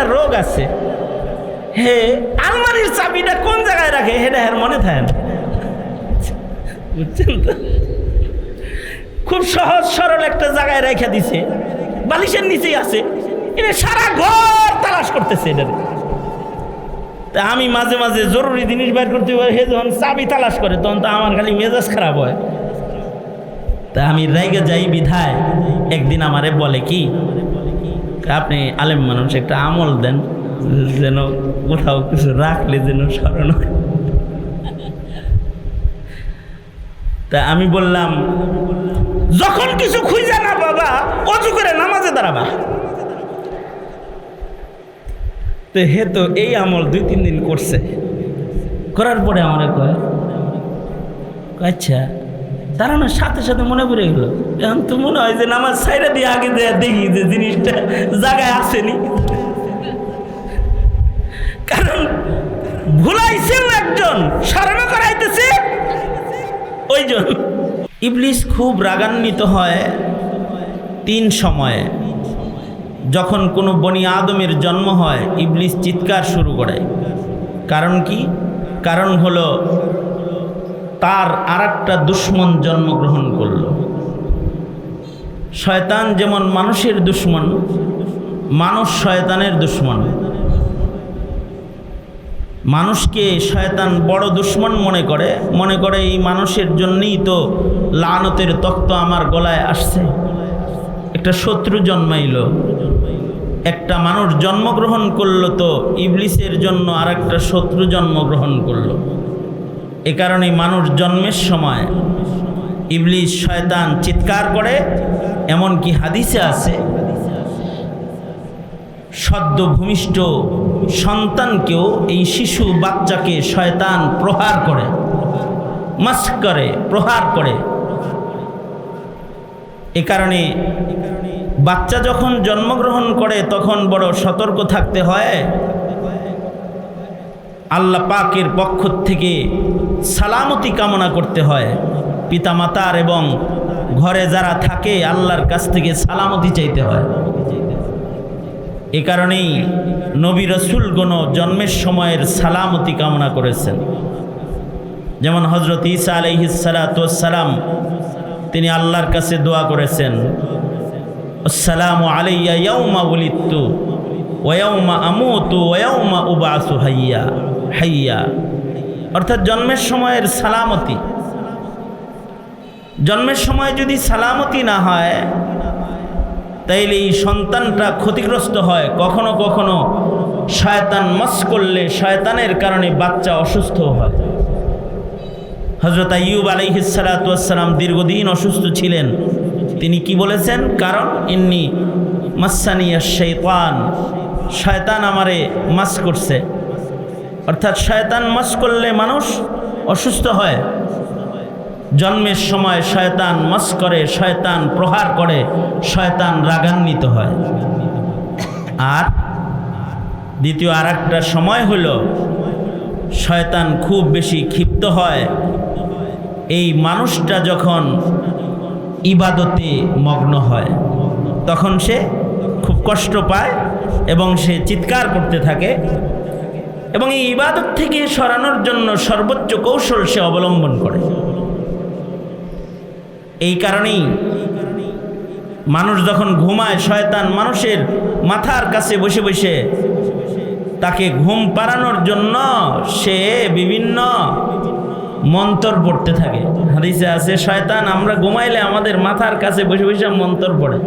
একটা রোগ আছে। হে, আলমারির চাবিটা কোন জায়গায় রাখে? হেটা হের মনে থাকে না বুঝছেন তো? খুব সহজ সরল একটা জায়গায় রেখে দিছে। বালিশের নিচেই আছে। এটা সারা ঘর তালাশ করতেছে এটার। তা আমি মাঝে মাঝে জরুরি জিনিস বের করতে পারি হে, যখন চাবি তালাশ করে, তখন তো আমার খালি মেজাজ খারাপ হয়। তা আমি রাইগে যাই বিধায়। একদিন আমারে বলে কি আপনি আলেম মানুষ, একটা আমল দেন, যেন কোথাও কিছু রাখলে যেন স্মরণ তা আমি বললাম, যখন কিছু খুঁজে না বাবা অজু করে নামাজে দাঁড়াবা। তো হে তো এই আমল দুই তিন দিন করছে। করার পরে আমার কয় আচ্ছা না সাথে সাথে মনে পড়ে গেল, এখন তো মনে হয় যে নামাজ সাইডে দিয়ে আগে দেখি যে জিনিসটা জায়গায় আসেনি। কারণ ভুলাইছেও একজন স্মরণ করাইতেছে। ওইজন। ইবলিস খুব রাগান্বিত হয় তিন সময়ে। যখন কোনো বনি আদমের জন্ম হয়, ইবলিস চিৎকার শুরু করে। কারণ কি? কারণ হলো তার আর একটা দুশ্মন জন্মগ্রহণ করল। শয়তান যেমন মানুষের দুশ্মন, মানুষ শয়তানের দুশ্মন। মানুষকে শয়তান বড় দুশ্মন মনে করে মনে করে এই মানুষের জন্যই তো লানতের তক্ত আমার গলায় আসছে। একটা শত্রু জন্মাইল। একটা মানুষ জন্মগ্রহণ করল তো ইবলিসের জন্য আর একটা শত্রু জন্মগ্রহণ করল। এ কারণে মানুষ জন্মের সময় ইবলিস শয়তান চিৎকার করে, এমনকি হাদিসে আছে, সদ্য ভূমিষ্ঠ সন্তানকেও এই শিশু বাচ্চাকে শয়তান প্রহার করে, মাস্ক করে, প্রহার করে। এ কারণে বাচ্চা যখন জন্মগ্রহণ করে, তখন বড় সতর্ক থাকতে হয়। আল্লাহ পাকের পক্ষ থেকে সালামতি কামনা করতে হয়। পিতামাতার এবং ঘরে যারা থাকে, আল্লাহর কাছ থেকে সালামতি চাইতে হয়। এ কারণেই নবী রসুলগণ জন্মের সময়ের সালামতি কামনা করেছেন। যেমন হজরত ঈসা আলহিসালাম তিনি আল্লাহর কাছে দোয়া করেছেন, আসসালামু আলাইয়া ইয়াউমা উলিত্তু ওয়াউমা আমুতু ওয়াউমা উবাসু হাইয়া। হাইয়া। অর্থাৎ জন্মের সময়ের সালামতি। জন্মের সময় যদি সালামতি না হয়, তাইলে এই সন্তানটা ক্ষতিগ্রস্ত হয়। কখনো কখনো শয়তান মস করলে শয়তানের কারণে বাচ্চা অসুস্থ হয়। হজরত আইয়ুব আলাইহিসালাতাম দীর্ঘদিন অসুস্থ ছিলেন। তিনি কি বলেছেন? কারণ, ইন্নি মাসানিয়া শৈতান শয়তান আমারে মাস করছে। অর্থাৎ শয়তান মাস করলে মানুষ অসুস্থ হয়। জন্মের সময় শয়তান মস করে, শয়তান প্রহার করে, শয়তান রাগান্বিত হয়। আর দ্বিতীয় আর সময় হল, শয়তান খুব বেশি ক্ষিপ্ত হয়। এই মানুষটা যখন ইবাদতে মগ্ন হয়, তখন সে খুব কষ্ট পায় এবং সে চিৎকার করতে থাকে। এবং এই ইবাদত থেকে সরানোর জন্য সর্বোচ্চ কৌশল সে অবলম্বন করে। এই কারণেই মানুষ যখন ঘুমায়, শয়তান মানুষের মাথার কাছে বসে বসে তাকে ঘুম পাড়ানোর জন্য সে বিভিন্ন মন্তর পড়তে থাকে। হাদিসে আছে, শয়তান, আমরা ঘুমাইলে আমাদের মাথার কাছে বসে বসে মন্তর পড়ে।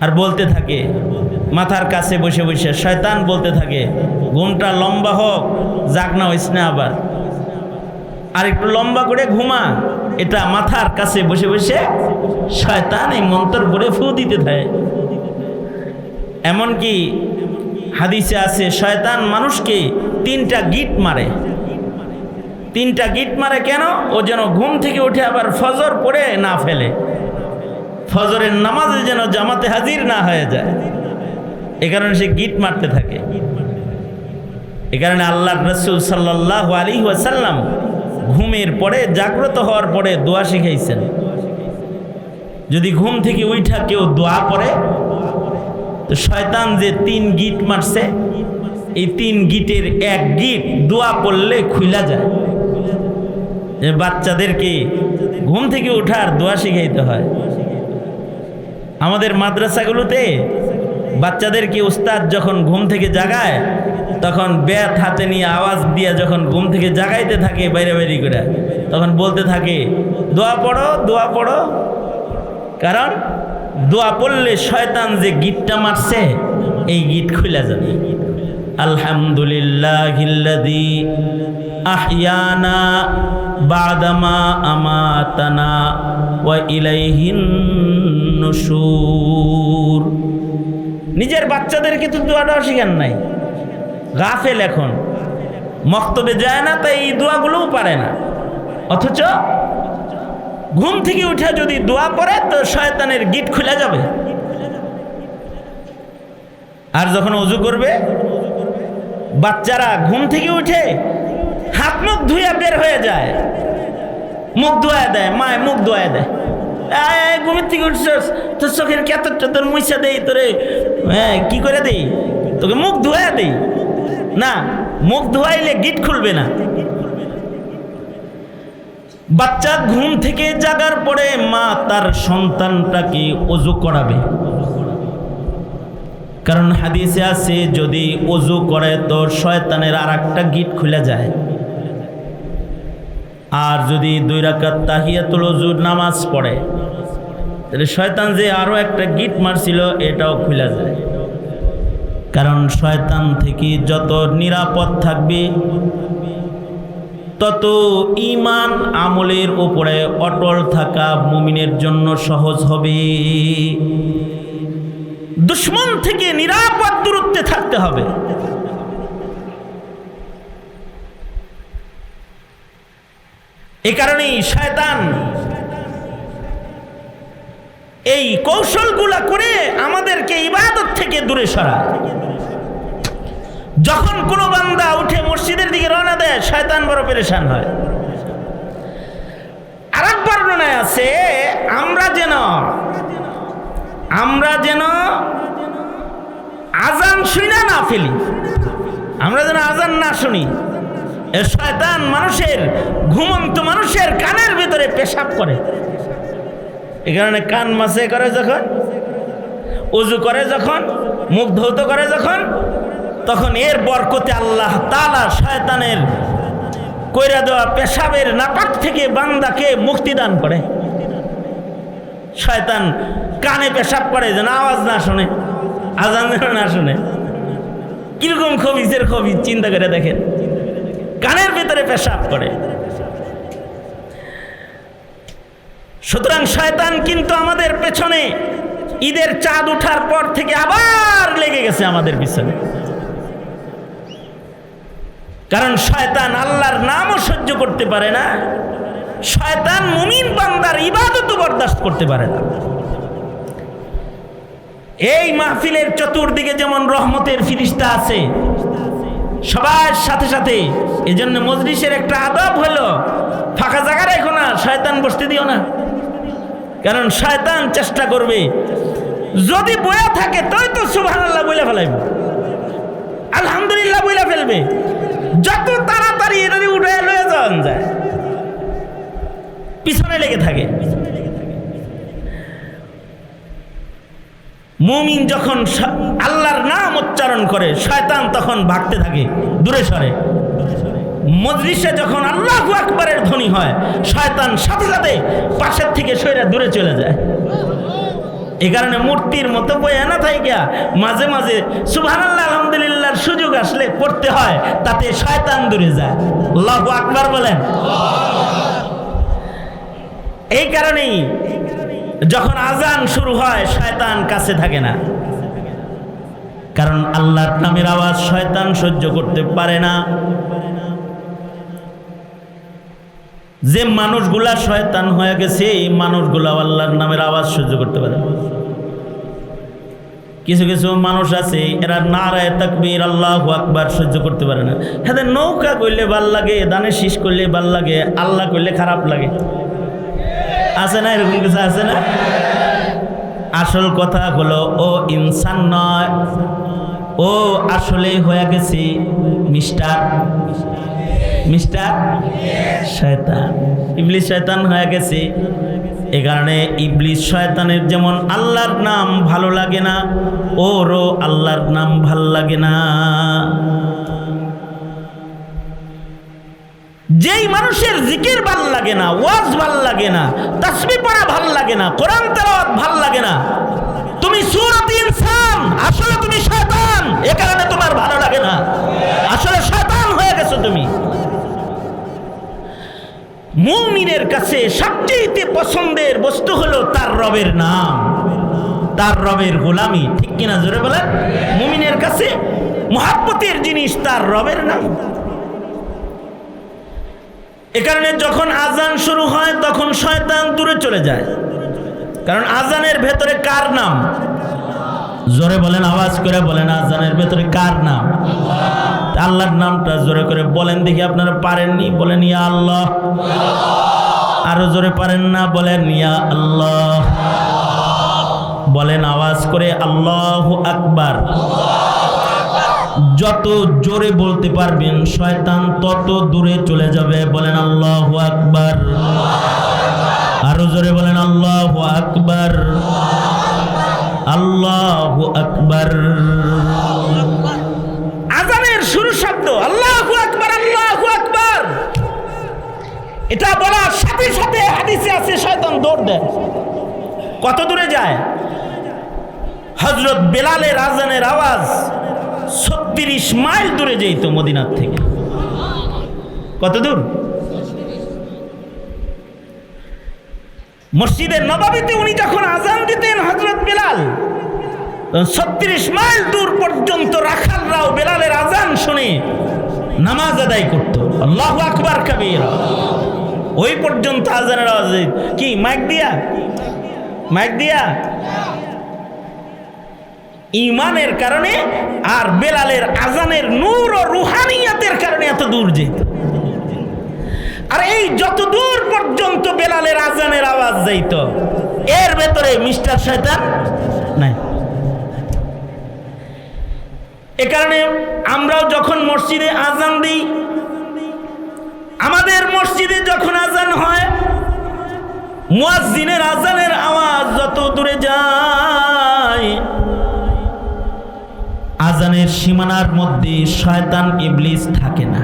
আর বলতে থাকে, মাথার কাছে বসে বসে, শয়তান, বলতে থাকে, ঘুমটা লম্বা হোক, যাক না হইস না আবার। আর একটু লম্বা করে ঘুমা, এটা মাথার কাছে বসে বসে শয়তান এই মন্তর করে ফু দিতে থাকে। এমনকি হাদিসে আছে, শয়তান মানুষকে তিনটা গিট মারে। তিনটা গিট মারে কেন? ও যেন ঘুম থেকে উঠে আবার ফজর পড়ে না ফেলে। ফজরের নামাজে যেন জামাতে হাজির না হয়ে যায়। এ কারণে সে গিট মারতে থাকে। এ কারণে আল্লাহ রসুল সাল্লাহ আলী ওয়াসাল্লাম ঘুমের পরে, জাগ্রত হওয়ার পরে দোয়া শিখাইছেন। যদি ঘুম থেকে উঠা কেউ দোয়া পড়ে, তো শয়তান যে তিন গিট মারছে, এই তিন গিটের এক গিট দোয়া পড়লে খুইলা যায়। বাচ্চাদেরকে ঘুম থেকে ওঠার দোয়া শিখাইতে হয়। আমাদের মাদ্রাসাগুলোতে বাচ্চাদেরকে উস্তাদ যখন ঘুম থেকে জাগায়, তখন ব্যাত হাতে নিয়ে আওয়াজ দিয়ে যখন ঘুম থেকে জাগাইতে থাকে বাইরে বাইরে করে, তখন বলতে থাকে, দোয়া পড়ো দোয়া পড়ো। কারণ দোয়া পড়লে শয়তান যে গিটটা মারছে, এই গিট খুলে যাবে। আলহামদুলিল্লাহ আহিয়ানা বাদামা আমাতানা। ওয়া ইলাইহিন নিজের বাচ্চাদেরকে তো দোয়াটাও শিখান নাই। গাফেল এখন। মক্তবে যায় না, তাই এই দোয়াগুলোও পারে না। অথচ ঘুম থেকে উঠে যদি দোয়া পড়ে, তো শয়তানের গিট খুলে যাবে। আর যখন অজু করবে, বাচ্চারা ঘুম থেকে উঠে হাত মুখ ধুয়ে বের হয়ে যায়। মুখ ধোয়া দেয়, মায় মুখ ধোয়া দেয়। ঘুমের থেকে তোর তোর মুইসা দেই তোরে। হ্যাঁ কি করে দেই? তোকে মুখ দেই? না, মুখ ধোয়াইলে গিট খুলবে না। বাচ্চা ঘুম থেকে জাগার পরে মা তার সন্তানটাকে অজু করাবে। কারণ হাদিসে আছে, যদি অজু করে তো শয়তানের আর একটা গিট খুলে যায়। আর যদি দুই রাকাত তাহিয়াতুল নামাজ পড়ে তাহলে শয়তান যে আরও একটা গিট মারছিল, এটাও খুলে যায়। কারণ শয়তান থেকে যত নিরাপদ থাকবে, তত ইমান আমলের ওপরে অটল থাকা মুমিনের জন্য সহজ হবে। দুশ্মন থেকে নিরাপদ দূরত্বে থাকতে হবে। এ কারণেই শয়তান এই কৌশলগুলা করে আমাদেরকে ইবাদত থেকে দূরে সরা যখন কোনো বান্দা উঠে মসজিদের দিকে রওনা দেয়, শয়তান বড় পেরেশান হয়। আর এক বর্ণনায় আছে, আমরা যেন আমরা যেন আজান শুনি না ফেলি। আমরা যেন আজান না শুনি। শয়তান মানুষের, ঘুমন্ত মানুষের কানের ভিতরে পেশাব করে। এ কারণে কান মাসে করে যখন, উজু করে যখন, মুখ ধৌত করে যখন, তখন এর বরকতে আল্লাহ তালা শয়তানের কইরা দেওয়া পেশাবের নাপাক থেকে বান্দাকে মুক্তি দান করে। শয়তান কানে পেশাব করে যেন আওয়াজ না শোনে, আজান যেন না শোনে। কীরকম খবিজের খবি চিন্তা করে দেখেন। কানের ভিতরে পেশাব করে। সুতরাং শয়তান কিন্তু আমাদের পেছনে ঈদের চাঁদ ওঠার পর থেকে আবার লেগে গেছে আমাদের পিছনে। কারণ শয়তান আল্লাহর নামও সহ্য করতে পারে না, শয়তান মুমিন বান্দার ইবাদতও বরদাস্ত করতে পারে না। এই মাহফিলের চতুর্দিকে যেমন রহমতের ফিরিস্তা আছে, সবার সাথে সাথে এজন্য জন্য মজলিসের একটা আদব হলো, ফাঁকা জায়গা রেখো না, শয়তান বসতে দিও না। কারণ শয়তান চেষ্টা করবে। যদি বয়া থাকে, তোই তো সুভান আল্লাহ বলে ফেলাইব। আলহামদুলিল্লাহ বইলা ফেলবে। যত তাড়াতাড়ি এটা উঠে লয়ে যাওয়া যায়। পিছনে লেগে থাকে। মুমিন যখন আল্লাহর নাম উচ্চারণ করে, শয়তান তখন ভাগতে থাকে, দূরে সরে। মজলিসে যখন আল্লাহ আকবরের ধ্বনি হয়, শয়তান সাথে সাথে পাশের থেকে সৈরা দূরে চলে যায়। এ কারণে মূর্তির মতো বয়ে না থাইকা মাঝে মাঝে সুবহান আল্লাহ আলহামদুলিল্লাহর সুযোগ আসলে পড়তে হয়, তাতে শয়তান দূরে যায়। আল্লাহ আকবর বলেন। এই কারণেই যখন আজান শুরু হয়, শয়তান কাছে থাকে না। কারণ আল্লাহর নামের আওয়াজ শয়তান সহ্য করতে পারে না। যে মানুষগুলা শয়তান হয়ে গেছে, এই মানুষগুলা আল্লাহর নামের আওয়াজ সহ্য করতে পারে কিছু কিছু মানুষ আছে, এরা নারায় তাকবীর, আল্লাহ আকবার সহ্য করতে পারে না। হ্যাঁ নৌকা করলে ভালো লাগে, দানে শীষ করলে ভালো লাগে, আল্লাহ করলে খারাপ লাগে। আছে না এরকম কিছু আছে না? আসল কথা হলো, ও ইনসান নয়, ও আসলে হয়ে গেছে মিস্টার। মিস্টার শয়তান। ইবলিস শয়তান হয়ে গেছে। এ কারণে ইবলিস শয়তানের যেমন আল্লাহর নাম ভালো লাগে না, ওরও আল্লাহর নাম ভালো লাগে না। যেই মানুষের জিকির ভালো লাগে না, ওয়াজ ভালো লাগে না, তাসবি পড়া ভালো লাগে না, কোরআন তেলাওয়াত ভালো লাগে না, তুমি সুরত ইনসান, আসলে তুমি শয়তান, এ কারণে তোমার ভালো লাগে না। আসলে শয়তান হয়ে গেছো তুমি। মুমিনের কাছে সবচেয়ে পছন্দের বস্তু হলো তার রবের নাম। তার রবের গোলামি, ঠিক কিনা জোরে বলেন? মুমিনের কাছে মহাব্বতের জিনিস তার রবের নাম। এ কারণে যখন আজান শুরু হয়, তখন শয়তান দূরে চলে যায়। কারণ আজানের ভেতরে কার নাম? জোরে বলেন, আওয়াজ করে বলেন আজানের ভেতরে কার নাম? আল্লাহর নামটা জোরে করে বলেন দেখি আপনারা পারেননি? বলেন, ইয়া আল্লাহ। আরও জোরে পারেন না? বলেন, ইয়া আল্লাহ। বলেন, আওয়াজ করে, আল্লাহ আকবার। যত জোরে বলতে পারবেন, শয়তান তত দূরে চলে যাবে। বলেন, আল্লাহ আকবার। আরও জোরে বলেন, আল্লাহ আকবার। আল্লাহ আকবার আজানের শুরু শব্দ আল্লাহ আকবার আল্লাহ আকবার এটা বলার সাথে সাথে হাদিসে আছে, শয়তান দৌড় দেয়। কত দূরে যায়? হজরত বেলালের আজানের আওয়াজ ছত্রিশ মাইল দূরে যেত মদিনার থেকে। কত দূর? মসজিদের নবাবিতে উনি যখন আজান দিতেন হজরত বেলাল, ছত্রিশ মাইল দূর পর্যন্ত রাখালরাও বেলালের আজান শুনে নামাজ আদায় করত। আল্লাহ আকবার কাবির। ওই পর্যন্ত আজানের আওয়াজ কি, মাইক দিয়া? মাইক দিয়া? ইমানের কারণে আর বেলালের আজানের নূর ও রুহানিয়াতের কারণে এত দূর যেত আর এই যত দূর পর্যন্ত বেলালের আজানের আওয়াজ যাইত, এর ভেতরে মিস্টার শয়তান নাই। এ কারণে আমরাও যখন মসজিদে আজান দিই আমাদের মসজিদে যখন আজান হয়, মুয়াজ্জিনের আজানের আওয়াজ যত দূরে যায়, আজানের সীমানার মধ্যে শয়তান, ইবলিস থাকে না।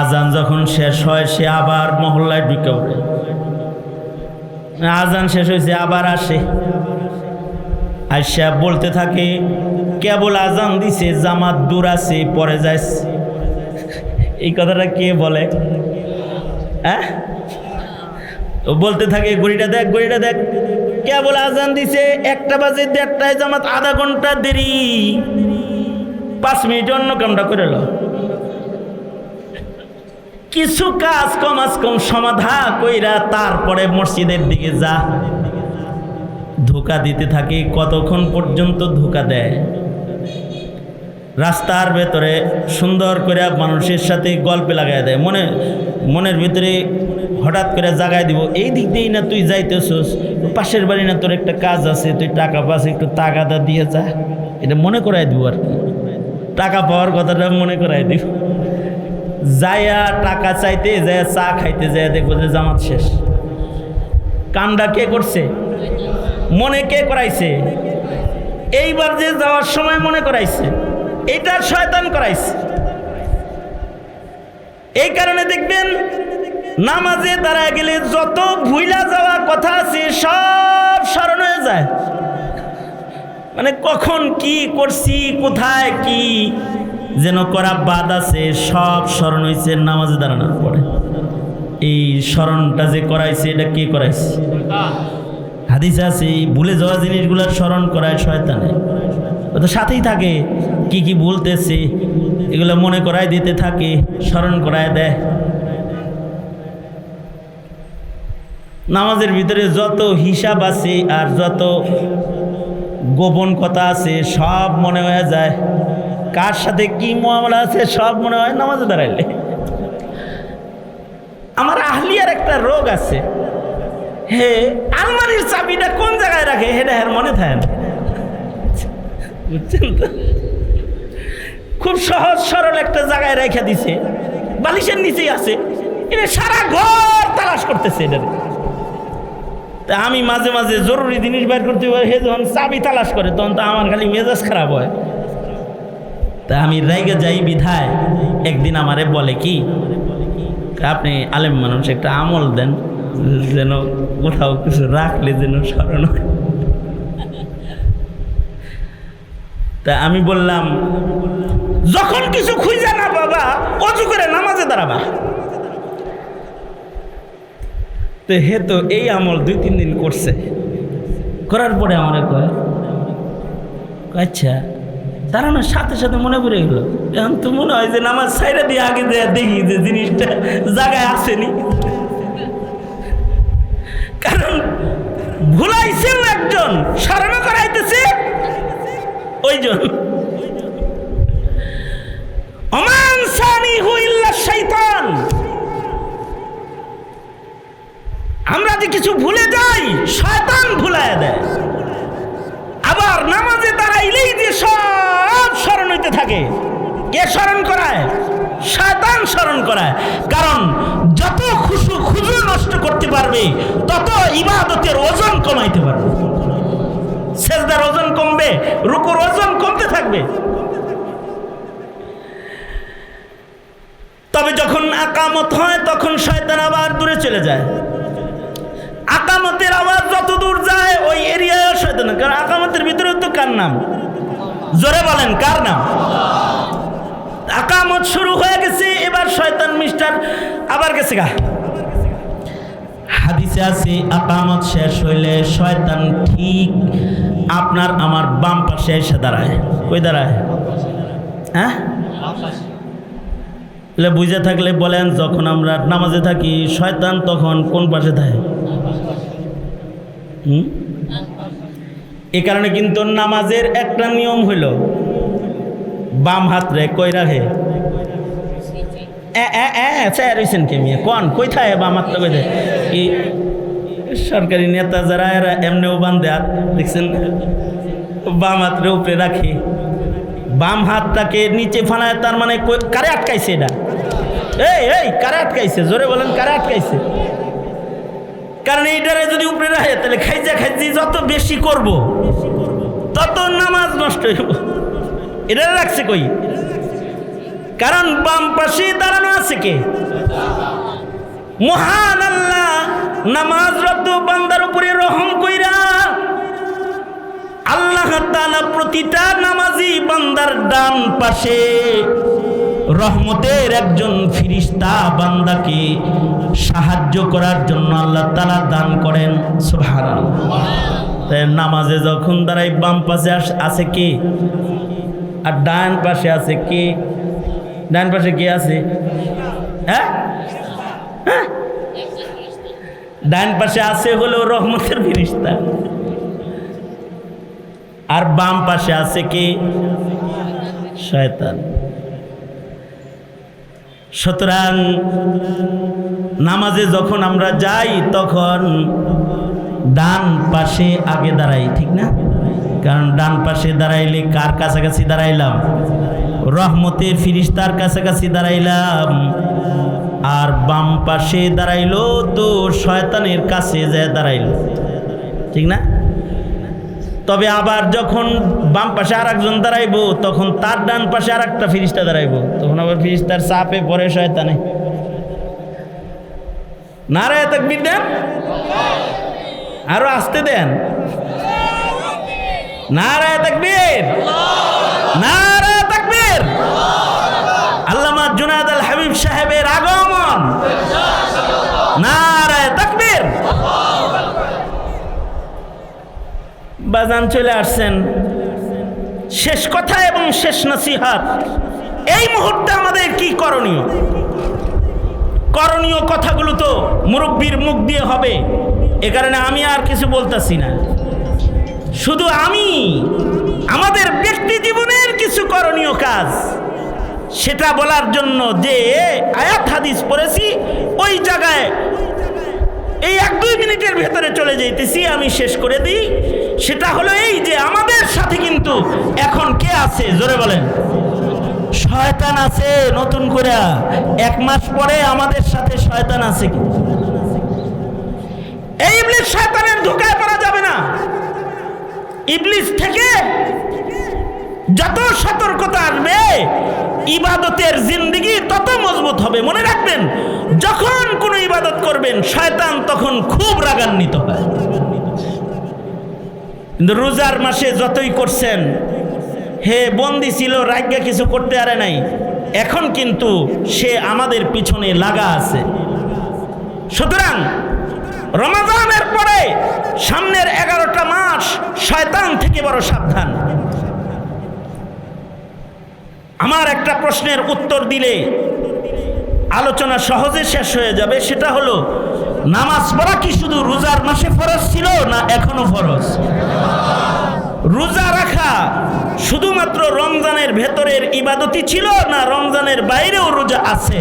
আজান যখন শেষ হয়, সে আবার মহল্লায় ঢুকে ওঠে। আজান শেষ হয়েছে, আবার আসে। আইসা বলতে থাকে, কেবল আজান দিছে, জামাত দূর আছে, পরে যাইছে। এই কথাটা কে বলে? হ্যাঁ? বলতে থাকে গড়িটা দেখ গড়িটা দেখ। কেবল আজান দিছে? একটা বাজে দেড়টায় জামাত আধা ঘণ্টা দেরি। পাঁচ মিনিট অন্য কামটা করে কিছু কাজ কম আজ কম সমাধা কইরা তারপরে মসজিদের দিকে যা। ধোকা দিতে থাকে, কতক্ষণ পর্যন্ত ধোকা দেয়? রাস্তার ভেতরে সুন্দর করে মানুষের সাথে গল্পে লাগাই দেয়। মনে, মনের ভিতরে হঠাৎ করে জাগায় দিব, এই দিক দিয়েই না তুই যাইতেছস, পাশের বাড়ি না তোর একটা কাজ আছে, তুই টাকা পাস, একটু তাগাদা দিয়ে যা। এটা মনে করাই দিব আর কি। টাকা পাওয়ার কথাটা মনে করাই দিব। যায়া টাকা চাইতে যায় চা খাইতে যায় দেখব যে জামাত শেষ। কামটা কে করছে? মনে কে করাইছে? এইবার যে যাওয়ার সময় মনে করাইছে। এইটার শয়তান করাইছে। এই কারণে দেখবেন, নামাজে দাঁড়ায় গেলে যত ভুইলা যাওয়া কথা আছে, সব স্মরণ হয়ে যায়। মানে কখন কি করছি, কোথায় কি যেন করা বাদ আছে, সব স্মরণ হয়েছে, নামাজে দাঁড়ানোর পরে এই স্মরণটা যে করাইছে, এটা কে করাইছে? হাদিস আছে ভুলে যাওয়া জিনিসগুলোর স্মরণ করায় শয়তানে। ও তো সাথেই থাকে কি কি বলতেছে, এগুলো মনে করায় দিতে থাকে, স্মরণ করায় দেয়। নামাজের ভিতরে যত হিসাব আছে আর যত গোপন কথা আছে, সব মনে হয়ে যায়। কার সাথে কি মামলা আছে, সব মনে হয় নামাজে দাঁড়াইলে। আমার আহলিয়ার একটা রোগ আছে। হে, আলমারির চাবিটা কোন জায়গায় রাখে হেটা হের মনে থাকে না। বুঝছেন তো? খুব সহজ সরল একটা জায়গায় রেখে দিছে। বালিশের নিচেই আছে। এটা সারা ঘর তালাশ করতেছে এটা তা আমি মাঝে মাঝে জরুরি জিনিস বের করতে পারি হে যখন চাবি তালাশ করে, তখন তো আমার খালি মেজাজ খারাপ হয়। তা আমি রেগে যাই বিধায়। একদিন আমারে বলে কি আপনি আলেম মানুষ, একটা আমল দেন, যেন কোথাও কিছু রাখলে যেন স্মরণ তা আমি বললাম যখন কিছু খুঁজে না বাবা অজু করে নামাজে দাঁড়াবা। তো হে তো এই আমল দুই, তিন দিন করছে। করার পরে আমার কয় আচ্ছা দাঁড়ানোর সাথে সাথে মনে পড়ে গেল। এখন তো মনে হয় যে নামাজ সাইডে দিয়ে আগে দিয়ে দেখি যে জিনিসটা জায়গায় আসেনি। কারণ ভুলাইছেও একজন, স্মরণও করাইতেছে। ওইজন অমান আমরা যে কিছু ভুলে যাই, শয়তান ভুলায় দেয়। আবার নামাজে দাঁড়াইলেই যে সব স্মরণ হইতে থাকে। কে স্মরণ করায়? শয়তান স্মরণ করায়। কারণ যত খুশু খুজু নষ্ট করতে পারবে, তত ইবাদতের ওজন কমাইতে পারবে। সেজদার ওজন কমবে, রুকুর ওজন কমতে থাকবে। তবে যখন আকামত হয়, তখন শয়তান আবার দূরে চলে যায়। আকামতের আওয়াজ যত দূর যায়, ওই এরিয়ায় শয়তান কারণ আকামতের ভিতরে তো কার নাম? জোরে বলেন, কার নাম? আকামত শুরু হয়ে গেছে, এবার শয়তান মিস্টার আবার গেছে গা। হাদিসে আছে, আকামত শেষ হইলে শয়তান ঠিক আপনার আমার বাম পাশে এসে দাঁড়ায়। কই দাঁড়ায়? হ্যাঁ? তাহলে বুঝে থাকলে বলেন, যখন আমরা নামাজে থাকি, শয়তান তখন কোন পাশে থাকে? এ কারণে কিন্তু নামাজের একটা নিয়ম হইল, বাম হাত রে কই রাখে? হইছেন কে কোন? কই থাকে বাম হাত কই কি? সরকারি নেতা যারা, এরা এমনিও বান্ধে দেখছেন, বাম হাত রে উপরে রাখে। বাম হাতটাকে নিচে ফালায়, তার মানে কারে আটকাইছে এটা? এই এই, কারে আটকাইছে? জোরে বলেন, কারে আটকাইছে? কারণ এইটারে যদি উপরে রাখে, তাহলে খাইজা খাইজি যত বেশি করব, তত নামাজ নষ্ট হইব। এটা রাখছে কই? কারণ বাম পাশে দাঁড়ানো আছে কে? মহান আল্লাহ নামাজ রত বান্দার উপরে রহম কইরা আল্লাহ প্রতিটা নামাজি বান্দার ডান পাশে রহমতের একজন ফিরিস্তা বান্দাকে সাহায্য করার জন্য আল্লাহ তাআলা দান করেন। সুবহানাল্লাহ। নামাজে যখন দাঁড়াই বাম পাশে আছে কে? আর ডান পাশে আছে কে? ডান পাশে কে আছে? হ্যাঁ? হ্যাঁ? ডান পাশে আছে হলো রহমতের ফিরিস্তা। আর বাম পাশে আছে কি? শয়তান। সুতরাং নামাজে যখন আমরা যাই, তখন ডান পাশে আগে দাঁড়াই, ঠিক না? কারণ ডান পাশে দাঁড়াইলে কার কাছাকাছি দাঁড়াইলাম? রহমতের ফিরিস্তার কাছাকাছি দাঁড়াইলাম। আর বাম পাশে দাঁড়াইলো তো শয়তানের কাছে যায় দাঁড়াইলো, ঠিক না? তবে আবার যখন বাম পাশে আর একজন দাঁড়াইবো, তখন তার ডান পাশে আর একটা ফিরিস্তা দাঁড়াইবো। তখন আবার ফিরিস্তার চাপে পরে শয়তানে। নারায় তাকবির দেন? আরও আসতে দেন? নারায় তাকবীর? নারায় তাকবীর? আল্লামা জুনাদ আল হাবিব সাহেবের আগমন। নারায় তাকবীর বাজান চলে আসছেন। শেষ কথা এবং শেষ নসিহাত। এই মুহূর্তে আমাদের কি করণীয়? করণীয় কথাগুলো তো মুরব্বীর মুখ দিয়ে হবে। এ কারণে আমি আর কিছু বলতেছি না। শুধু আমি, আমাদের ব্যক্তি জীবনের কিছু করণীয় কাজ। সেটা বলার জন্য যে আয়াত হাদিস পড়েছি, ওই জায়গায় এই এক দুই মিনিটের ভেতরে চলে যাইতেছি, আমি শেষ করে দিই। সেটা হলো এই যে আমাদের সাথে কিন্তু এখন কে আছে? জোরে বলেন। শয়তান আছে নতুন করে। এক মাস পরে আমাদের সাথে শয়তান আছে কি? এই ইবলিশ শয়তানের ধোকায় পড়া যাবে না। ইবলিশ থেকে যত সতর্কতা আসবে, ইবাদতের জিন্দিগি তত মজবুত হবে। মনে রাখবেন, যখন কোনো ইবাদত করবেন, শয়তান তখন খুব রাগান্বিত হয়। রোজার মাসে যতই করছেন, হে বন্দি ছিল রাজ্ঞা কিছু করতে পারে নাই, এখন কিন্তু সে আমাদের পিছনে লাগা আছে। সুতরাং, রমাজানের পরে সামনের এগারোটা মাস শয়তান থেকে বড় সাবধান। আমার একটা প্রশ্নের উত্তর দিলে আলোচনা সহজে শেষ হয়ে যাবে, সেটা হলো, নামাজ পড়া কি শুধু রোজার মাসে ফরজ ছিল না এখনও ফরজ? রোজা রাখা শুধুমাত্র রমজানের ভেতরের ইবাদতি ছিল না রমজানের বাইরেও রোজা আছে?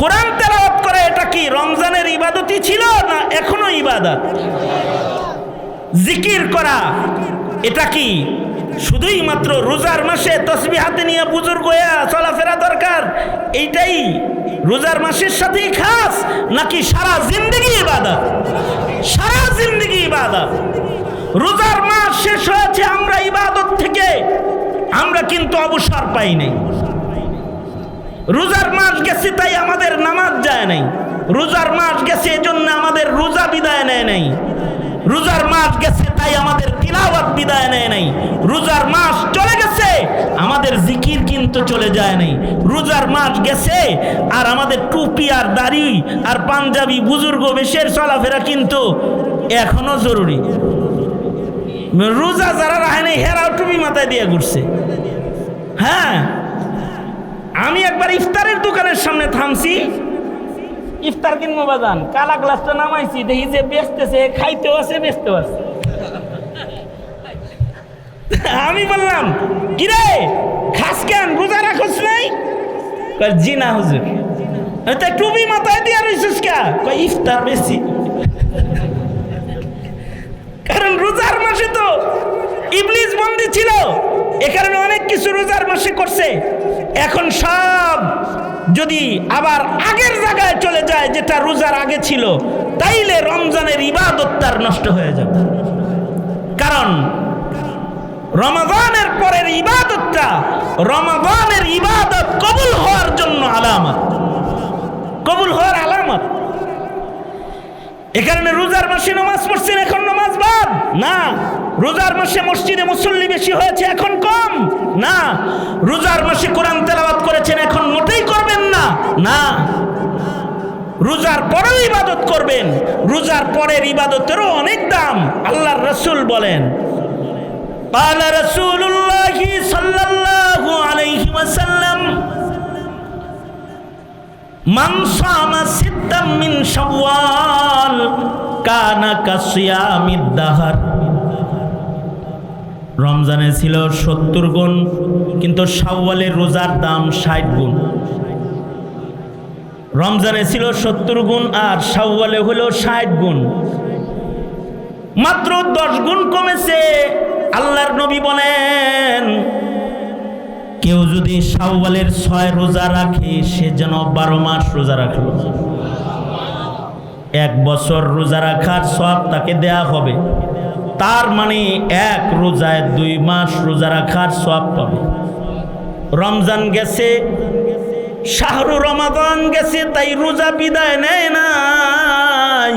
কোরআন তেলাওয়াত করে এটা কি রমজানের ইবাদতি ছিল না এখনও ইবাদত? জিকির করা এটা কি? শুধুই মাত্র রোজার মাসে তসবি হাতে নিয়ে বুজুর্গ চলাফেরা দরকার? এইটাই রোজার মাসের সাথেই খাস নাকি সারা জিন্দগি ইবাদত? সারা জিন্দগি ইবাদত। রোজার মাস শেষ হয়েছে, আমরা ইবাদত থেকে। আমরা কিন্তু অবসর পাই নাই। রোজার মাস গেছে, তাই আমাদের নামাজ যায় নাই। রোজার মাস গেছে, এজন্য আমাদের রোজা বিদায় নেয় নাই। রোজার মাস গেছে, তাই আমাদের তিলাওয়াত বিদায় নেয় নাই। রোজার মাস চলে গেছে, আমাদের জিকির কিন্তু চলে যায় নাই। রোজার মাস গেছে, আর আমাদের টুপি আর দাড়ি আর পাঞ্জাবি বুজুর্গ বেশের চলাফেরা কিন্তু এখনও জরুরি। রোজা যারা রাহে নাই, হেরাও টুপি মাথায় দিয়ে ঘুরছে। হ্যাঁ আমি একবার ইফতারের দোকানের সামনে থামছি। ইফতার কিনবো বাজান। কালা গ্লাসটা নামাইছি, দেখি যে বেচতেছে, খাইতেও আছে, বেচতেও আছে। আমি বললাম, কিরে, খাস কেন? রোজা রাখোস নাই? জি না, হুজুর। টুপি মাথায় দিয়ে রইছিস কে? ইফতার বেশি। কারণ রোজার মাসে তো ইবলিস বন্দি ছিল। এ কারণে অনেক কিছু রোজার মাসে করছে। এখন সব যদি আবার আগের জায়গায় চলে যায়, যেটা রোজার আগে ছিল, তাইলে রমজানের ইবাদত তার নষ্ট হয়ে যাবে। কারণ রমাদানের পরের ইবাদতটা রমাদানের ইবাদত কবুল হওয়ার জন্য আলামত। কবুল হওয়ার আলামত। এখানে রোজার মাসে নামাজ পড়ছেন, এখন নামাজ বাদ। না, রোজার মাসে মসজিদে মুসল্লি বেশি হয়েছে, এখন কম। না, রোজার মাসে কোরআন তেলাবাদ করেছেন, এখন মোটেই করবেন না। না, রোজার পরেও ইবাদত করবেন। রোজার পরের ইবাদতেরও অনেক দাম, আল্লাহর রসুল বলেন। পালা রসুল্লাহ সাল্লাহ আলাইহি ওয়াসাল্লাম কানা রমজানে ছিল সত্তর গুণ, কিন্তু সাওয়ালের রোজার দাম ষাট গুণ। রমজানে ছিল সত্তর গুণ আর শাওয়ালে হলো ষাট গুণ। মাত্র দশ গুণ কমেছে, আল্লাহর নবী বলেন কেউ যদি শাওয়ালের ছয় রোজা রাখে, সে যেন বারো মাস রোজা রাখল। এক বছর রোজা রাখার সব তাকে দেয়া হবে। তার মানে এক রোজায় দুই মাস রোজা রাখার সব পাবে। রমজান গেছে, শাহরু রমাদান গেছে, তাই রোজা বিদায় নেয় নাই।